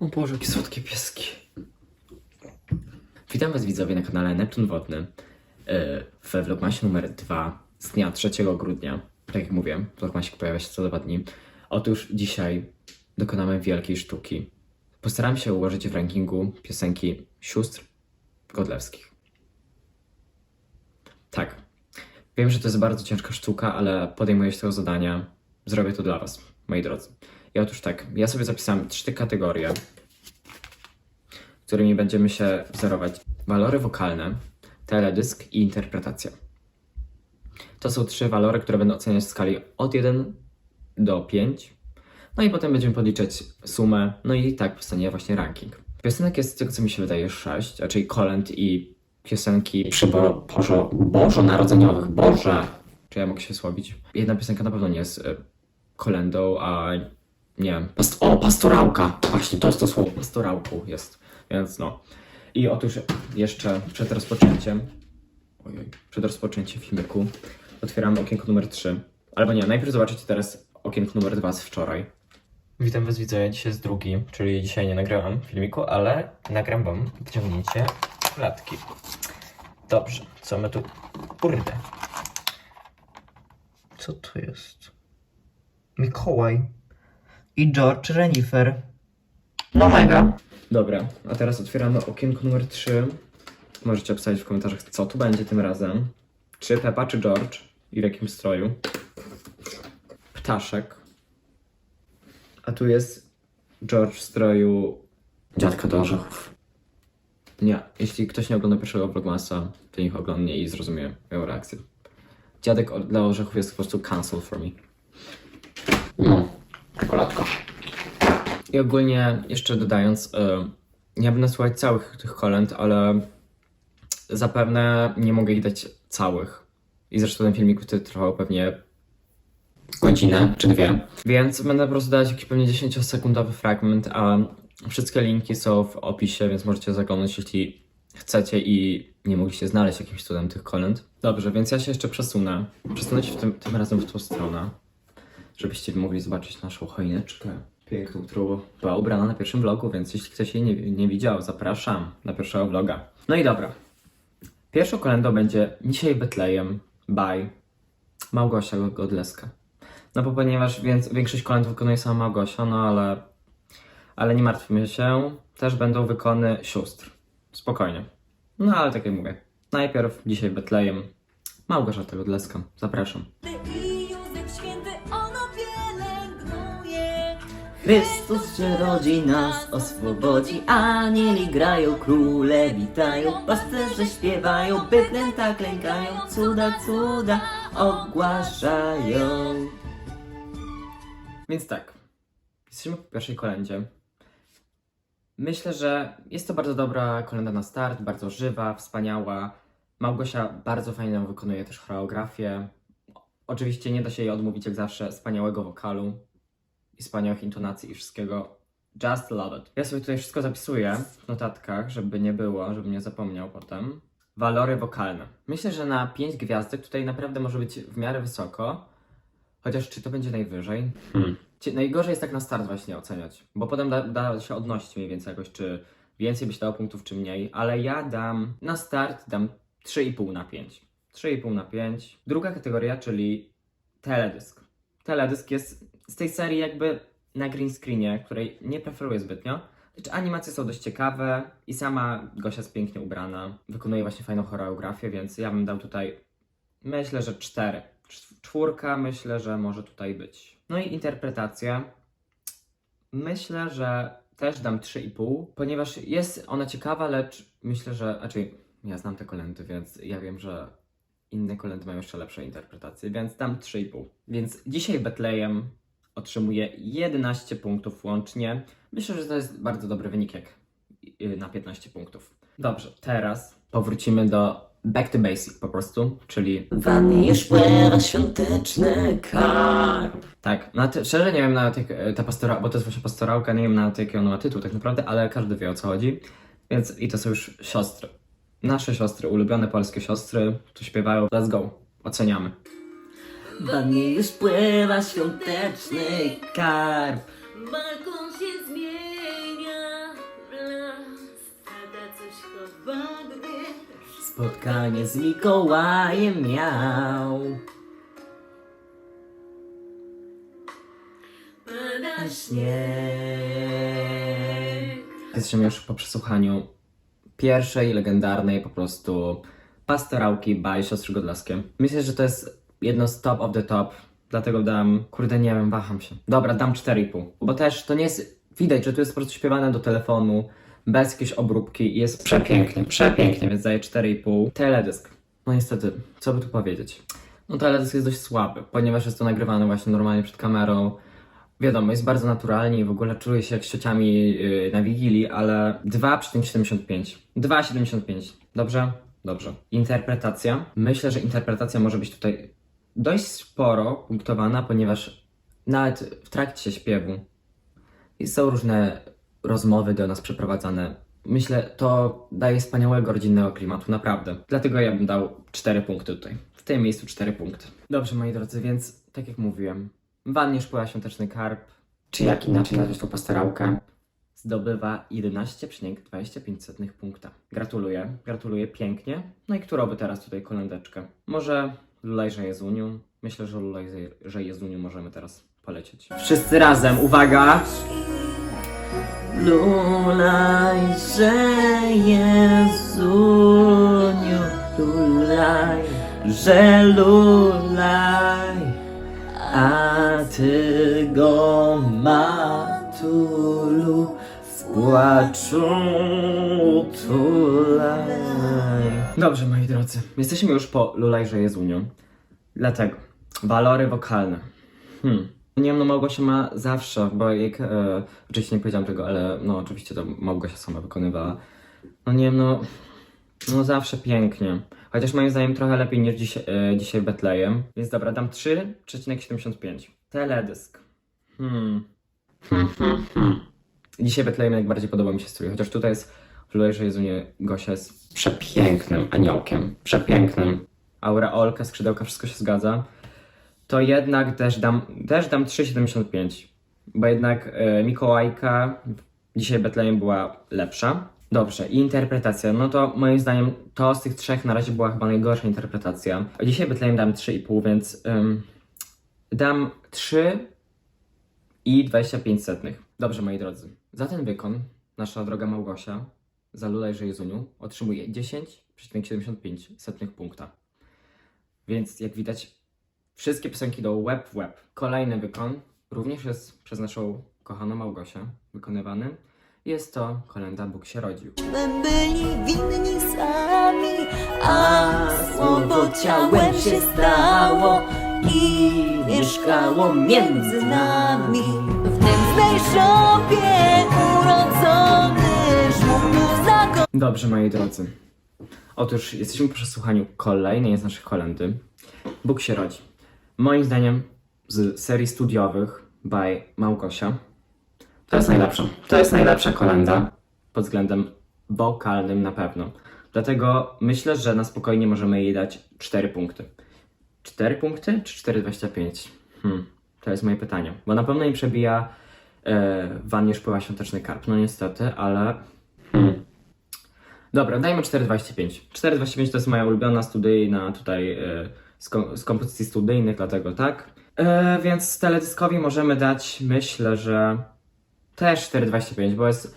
O Boże, jakie słodkie pieski. Witam Was widzowie na kanale Neptun Wodny yy, we vlogmasie numer 2 z dnia 3 grudnia. Tak jak mówiłem, vlogmasik pojawia się co dwa dni. Otóż dzisiaj dokonamy wielkiej sztuki. Postaram się ułożyć w rankingu piosenki sióstr Godlewskich. Tak. Wiem, że to jest bardzo ciężka sztuka, ale podejmuję się tego zadania. Zrobię to dla Was, moi drodzy. I otóż tak, ja sobie zapisałem trzy kategorie, którymi będziemy się wzorować. Walory wokalne, teledysk i interpretacja. To są trzy walory, które będę oceniać w skali od 1 do 5. No i potem będziemy podliczać sumę, no i tak powstanie właśnie ranking. Piosenek jest z tego, co mi się wydaje, 6, raczej kolęd i piosenki przy Bo- Bożo, Bożonarodzeniowych. Boże! Czy ja mogę się słabić? Jedna piosenka na pewno nie jest y, kolendą, a nie wiem. Past- o, pastorałka! Właśnie to jest to słowo. Pastorałką jest. Więc no. I otóż jeszcze przed rozpoczęciem, ojej, przed rozpoczęciem filmiku otwieramy okienko numer 3. Albo nie, najpierw zobaczycie teraz okienko numer 2 z wczoraj. Witam Was widzowie, dzisiaj jest drugi, czyli dzisiaj nie nagrałem filmiku, ale nagram Wam wyciągnięcie klatki. Dobrze, co my tu... Kurde. Co to jest? Mikołaj. I George Renifer. No mega. Dobra, a teraz otwieramy okienko numer 3. Możecie obstawić w komentarzach, co tu będzie tym razem. Czy Pepa, czy George? I w jakim stroju? Ptaszek. A tu jest George w stroju dziadka do orzechów. Nie, jeśli ktoś nie ogląda pierwszego vlogmasa, to niech oglądnie i zrozumie moją reakcję. Dziadek dla orzechów jest po prostu cancel for me. No, czekoladka. I ogólnie jeszcze dodając, y, nie będę słuchać całych tych kolęd, ale zapewne nie mogę ich dać całych. I zresztą ten filmik wtedy trwał pewnie godzinę czy dwie. Więc będę po prostu dać jakiś pewnie 10-sekundowy fragment, a wszystkie linki są w opisie, więc możecie zaglądać, jeśli chcecie i nie mogliście znaleźć jakimś cudem tych kolęd. Dobrze, więc ja się jeszcze przesunę. Przesunę się w tym, tym razem w tą stronę żebyście mogli zobaczyć naszą choineczkę piękną, którą była ubrana na pierwszym vlogu, więc jeśli ktoś jej nie, nie widział, zapraszam na pierwszego vloga. No i dobra. Pierwszą kolendą będzie Dzisiaj Betlejem by Małgosia Godleska. No bo ponieważ więc, większość kolęd wykonuje sama Małgosia, no ale, ale nie martwmy się, też będą wykony sióstr. Spokojnie. No ale tak jak mówię, najpierw Dzisiaj Betlejem Małgorzata Godleska. Zapraszam. Chrystus się rodzi, nas oswobodzi, anieli grają, króle witają, pasterze śpiewają, bydlęta klękają, cuda, cuda ogłaszają. Więc tak, jesteśmy po pierwszej kolendzie. Myślę, że jest to bardzo dobra kolenda na start, bardzo żywa, wspaniała. Małgosia bardzo fajnie wykonuje też choreografię. Oczywiście nie da się jej odmówić, jak zawsze, wspaniałego wokalu i wspaniałych intonacji i wszystkiego. Just love it. Ja sobie tutaj wszystko zapisuję w notatkach, żeby nie było, żebym nie zapomniał potem. Walory wokalne. Myślę, że na 5 gwiazdek tutaj naprawdę może być w miarę wysoko. Chociaż czy to będzie najwyżej? Cie- Najgorzej jest tak na start właśnie oceniać, bo potem da, da się odnosić mniej więcej jakoś, czy więcej byś dał punktów, czy mniej, ale ja dam, na start dam 3,5 na 5. 3,5 na 5. Druga kategoria, czyli teledysk. Teledysk jest z tej serii jakby na green screenie, której nie preferuję zbytnio, lecz animacje są dość ciekawe i sama Gosia jest pięknie ubrana, wykonuje właśnie fajną choreografię, więc ja bym dał tutaj, myślę, że 4. Czwórka myślę, że może tutaj być. No i interpretacja. Myślę, że też dam 3,5, ponieważ jest ona ciekawa, lecz myślę, że. Znaczy, ja znam te kolendy, więc ja wiem, że inne kolendy mają jeszcze lepsze interpretacje, więc dam 3,5. Więc dzisiaj Betlejem otrzymuje 11 punktów łącznie. Myślę, że to jest bardzo dobry wynik, jak y, na 15 punktów. Dobrze, teraz powrócimy do back to basic po prostu, czyli W wannie już pływa świąteczny karp. Tak, na ty, szczerze nie wiem nawet jak e, ta pastora, bo to jest właśnie pastorałka, nie wiem nawet jaki on ma tytuł tak naprawdę, ale każdy wie o co chodzi. Więc i to są już siostry. Nasze siostry, ulubione polskie siostry, tu śpiewają Let's Go. Oceniamy. We mnie już pływa świąteczny karp. Balkon się zmienia w las. Coś chowa, Spotkanie z Mikołajem miał. pada śnieg. Jesteśmy już po przesłuchaniu pierwszej legendarnej po prostu pastorałki by siostry Godlaskie. Myślę, że to jest jedno z top of the top, dlatego dam, kurde nie wiem, waham się. Dobra, dam 4,5, bo też to nie jest, widać, że tu jest po prostu śpiewane do telefonu, bez jakiejś obróbki i jest przepięknie, przepięknie, więc daję 4,5. Teledysk. No niestety, co by tu powiedzieć? No teledysk jest dość słaby, ponieważ jest to nagrywane właśnie normalnie przed kamerą. Wiadomo, jest bardzo naturalnie i w ogóle czuję się jak z yy, na Wigilii, ale 2,75. 2,75. Dobrze? Dobrze. Interpretacja. Myślę, że interpretacja może być tutaj dość sporo punktowana, ponieważ nawet w trakcie śpiewu są różne rozmowy do nas przeprowadzane. Myślę, to daje wspaniałego rodzinnego klimatu, naprawdę. Dlatego ja bym dał 4 punkty tutaj. W tym miejscu 4 punkty. Dobrze, moi drodzy, więc tak jak mówiłem, wannie szpływa świąteczny karp, czy jak inaczej nazwać tą pastorałkę, zdobywa 11,25 punkta. Gratuluję, gratuluję pięknie. No i którą by teraz tutaj kolędeczkę? Może Lulajże Jezuniu? Myślę, że Lulajże Jezuniu możemy teraz polecieć. Wszyscy razem, uwaga! Lulaj, że Jezuniu, lulaj, że lulaj, a ty go matulu w płaczu tulaj. Dobrze, moi drodzy, jesteśmy już po Lulajże Jezuniu, dlatego walory wokalne. Hmm. Nie wiem, no Małgosia ma zawsze, bo jak, e, oczywiście nie powiedziałam tego, ale no oczywiście to Małgosia sama wykonywała. No nie wiem, no, no zawsze pięknie. Chociaż moim zdaniem trochę lepiej niż dziś, e, dzisiaj Betlejem. Więc dobra, dam 3,75. Teledysk. Hmm. Hmm, hmm, hmm. Dzisiaj Betlejem najbardziej podoba mi się strój, chociaż tutaj jest Lulejże Jezunie Gosia jest przepięknym aniołkiem. Przepięknym. Aureolka, skrzydełka, wszystko się zgadza to jednak też dam, też dam 3,75. Bo jednak e, Mikołajka dzisiaj Betlejem była lepsza. Dobrze, i interpretacja. No to moim zdaniem to z tych trzech na razie była chyba najgorsza interpretacja. Dzisiaj Betlejem dam 3,5, więc dam 3 i 25 setnych. Dobrze, moi drodzy. Za ten wykon nasza droga Małgosia za Lulejże Jezuniu otrzymuje 10,75 setnych punkta. Więc jak widać, Wszystkie piosenki do web w web. Kolejny wykon również jest przez naszą kochaną Małgosię wykonywany. Jest to kolenda Bóg się rodził. My byli winni sami, a słowo ciałem się stało i mieszkało między nami. W nędznej szopie urodzony. Dobrze, moi drodzy. Otóż jesteśmy po przesłuchaniu kolejnej z naszych kolendy. Bóg się rodzi. Moim zdaniem z serii studiowych by Małgosia to jest najlepsza. To jest najlepsza kolenda pod względem wokalnym na pewno. Dlatego myślę, że na spokojnie możemy jej dać 4 punkty. 4 punkty czy 4,25? Hmm, to jest moje pytanie. Bo na pewno nie przebija e, wannie szpływa świąteczny karp. No niestety, ale... Hmm. Dobra, dajmy 4,25. 4,25 to jest moja ulubiona studyjna tutaj e, z, kom- z kompozycji studyjnych, dlatego tak. E, więc teledyskowi możemy dać, myślę, że też 4,25, bo jest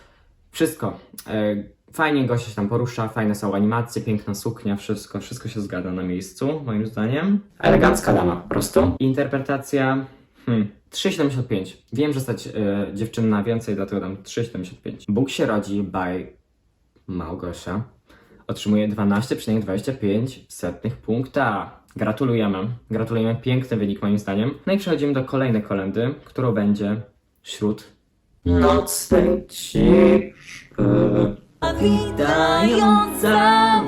wszystko. E, fajnie gościa się tam porusza, fajne są animacje, piękna suknia, wszystko, wszystko się zgadza na miejscu, moim zdaniem. Elegancka dama, po prostu. Interpretacja, hmm, 3,75. Wiem, że stać e, dziewczyn na więcej, dlatego dam 3,75. Bóg się rodzi by Małgosia otrzymuje 12,25 setnych punkta. Gratulujemy. Gratulujemy. Piękny wynik moim zdaniem. No i przechodzimy do kolejnej kolendy, którą będzie wśród nocnej ciszy. A witająca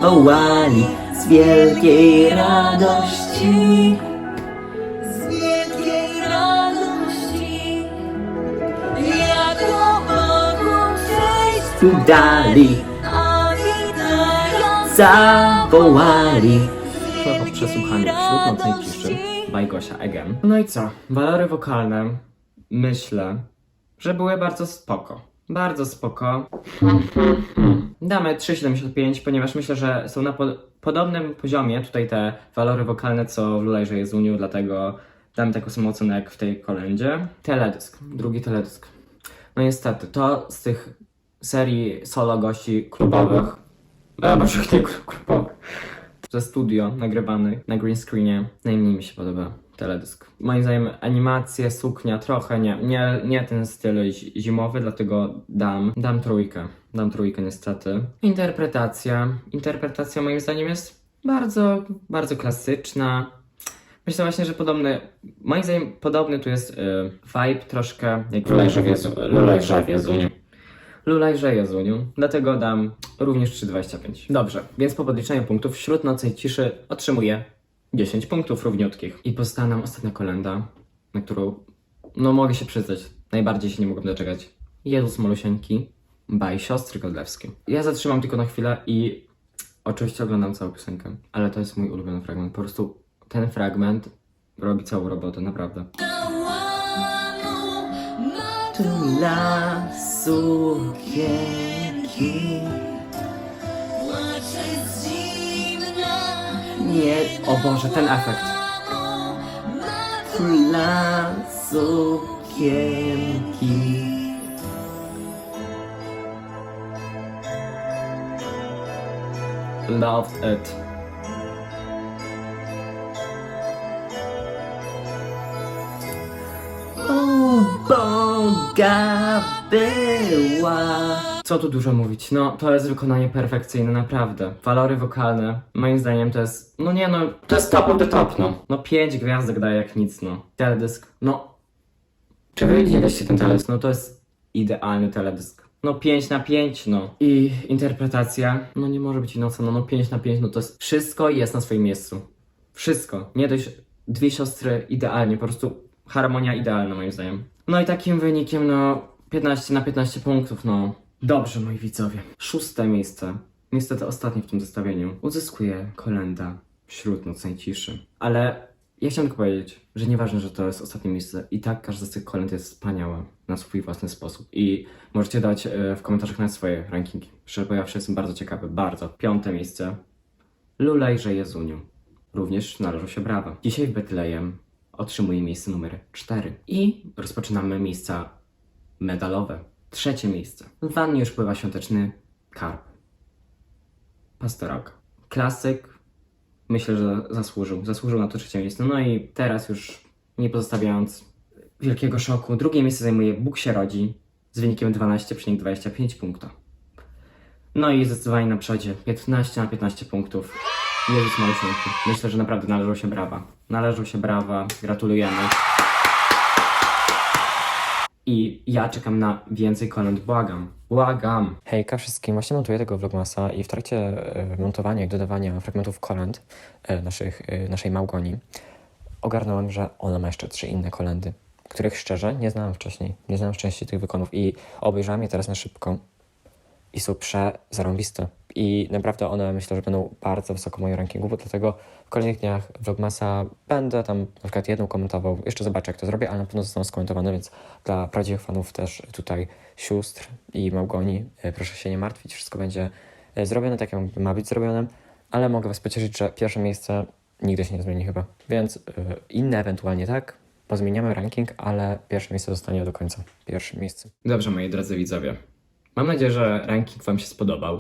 Wołali z wielkiej radości. z wielkiej radości. Jako mogą przejść Tu dali, a witająca zawołali. Po przesłuchaniu wśród nocnej ciszy by Gosia again. No i co? Walory wokalne myślę, że były bardzo spoko. Bardzo spoko. Damy 3,75, ponieważ myślę, że są na po podobnym poziomie tutaj te walory wokalne, co w Lulejże Jezuniu, dlatego dam taką samą ocenę jak w tej kolendzie. Teledysk, drugi teledysk. No niestety, to z tych serii solo gości klubowych, e, może nie klub- klubowych, ze studio nagrywanych na green screenie, najmniej mi się podoba teledysk. Moim zdaniem animacje, suknia, trochę nie, nie, nie ten styl zi- zimowy, dlatego dam, dam trójkę. Dam trójkę niestety. Interpretacja. Interpretacja moim zdaniem jest bardzo, bardzo klasyczna. Myślę właśnie, że podobny, moim zdaniem podobny tu jest y, vibe troszkę jak w Lulejże w Jezu- Lulejże w Jezuniu. Lulejże Jezuniu. Dlatego dam również 3,25. Dobrze, więc po podliczeniu punktów wśród nocnej ciszy otrzymuję 10 punktów równiutkich. I pozostała nam ostatnia kolenda, na którą, no mogę się przyznać, najbardziej się nie mogłem doczekać. Jezus Malusieńki, by siostry Godlewskie. Ja zatrzymam tylko na chwilę i oczywiście oglądam całą piosenkę, ale to jest mój ulubiony fragment. Po prostu ten fragment robi całą robotę, naprawdę. Sukienki Nie, o Boże, ten efekt. Tula sukienki Loved it. O Boga była. Co tu dużo mówić? No, to jest wykonanie perfekcyjne, naprawdę. Walory wokalne, moim zdaniem to jest, no nie no, to jest top of the top, no. No pięć gwiazdek daje jak nic, no. Teledysk, no. Czy wy widzieliście ten teledysk? No to jest idealny teledysk. No 5 na 5, no. I interpretacja, no nie może być inna ocena, no 5 na 5, no to jest, wszystko jest na swoim miejscu. Wszystko. Nie dość dwie siostry idealnie, po prostu harmonia idealna moim zdaniem. No i takim wynikiem, no 15 na 15 punktów, no. Dobrze, moi widzowie. Szóste miejsce, niestety ostatnie w tym zestawieniu, uzyskuje kolenda wśród nocnej ciszy. Ale ja chciałem tylko powiedzieć, że nieważne, że to jest ostatnie miejsce, i tak każda z tych kolęd jest wspaniała na swój własny sposób. I możecie dać e, w komentarzach na swoje rankingi. Szczerze powiedziawszy, jestem bardzo ciekawy, bardzo. Piąte miejsce. Lulejże Jezuniu. Również należą się brawa. Dzisiaj w Betlejem otrzymuje miejsce numer 4. I rozpoczynamy miejsca medalowe. Trzecie miejsce. W wannie już pływa świąteczny karp. Pastorałka. Klasyk. Myślę, że zasłużył. Zasłużył na to trzecie miejsce. No i teraz już nie pozostawiając wielkiego szoku, drugie miejsce zajmuje Bóg się rodzi z wynikiem 12,25 punkta. No i zdecydowanie na przodzie 15 na 15 punktów. Jezus Malusieńki. Myślę, że naprawdę należą się brawa. Należą się brawa. Gratulujemy. I ja czekam na więcej kolęd. Błagam. Błagam. Hejka wszystkim, właśnie montuję tego vlogmasa i w trakcie e, montowania i dodawania fragmentów kolęd e, naszych, e, naszej Małgoni ogarnąłem, że ona ma jeszcze trzy inne kolendy, których szczerze nie znałem wcześniej. Nie znałem wcześniej tych wykonów i obejrzałem je teraz na szybko i są przezarąbiste. I naprawdę one myślę, że będą bardzo wysoko w moim rankingu, bo dlatego w kolejnych dniach Vlogmasa będę tam na przykład jedną komentował. Jeszcze zobaczę, jak to zrobię, ale na pewno zostaną skomentowane, więc dla prawdziwych fanów też tutaj sióstr i Małgoni, e, proszę się nie martwić, wszystko będzie e, zrobione tak, jak ma być zrobione, ale mogę Was pocieszyć, że pierwsze miejsce nigdy się nie zmieni chyba, więc e, inne ewentualnie tak, pozmieniamy ranking, ale pierwsze miejsce zostanie do końca. Pierwsze miejsce. Dobrze, moi drodzy widzowie. Mam nadzieję, że ranking Wam się spodobał.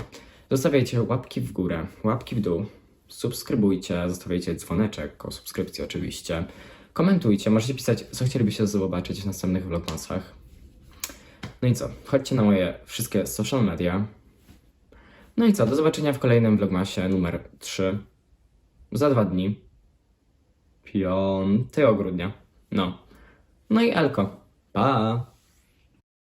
Zostawiajcie łapki w górę, łapki w dół, subskrybujcie, zostawiajcie dzwoneczek o subskrypcji oczywiście. Komentujcie, możecie pisać, co chcielibyście zobaczyć w następnych vlogmasach. No i co, chodźcie na moje wszystkie social media. No i co, do zobaczenia w kolejnym vlogmasie numer 3 za dwa dni. 5 grudnia. No. No i Elko. Pa!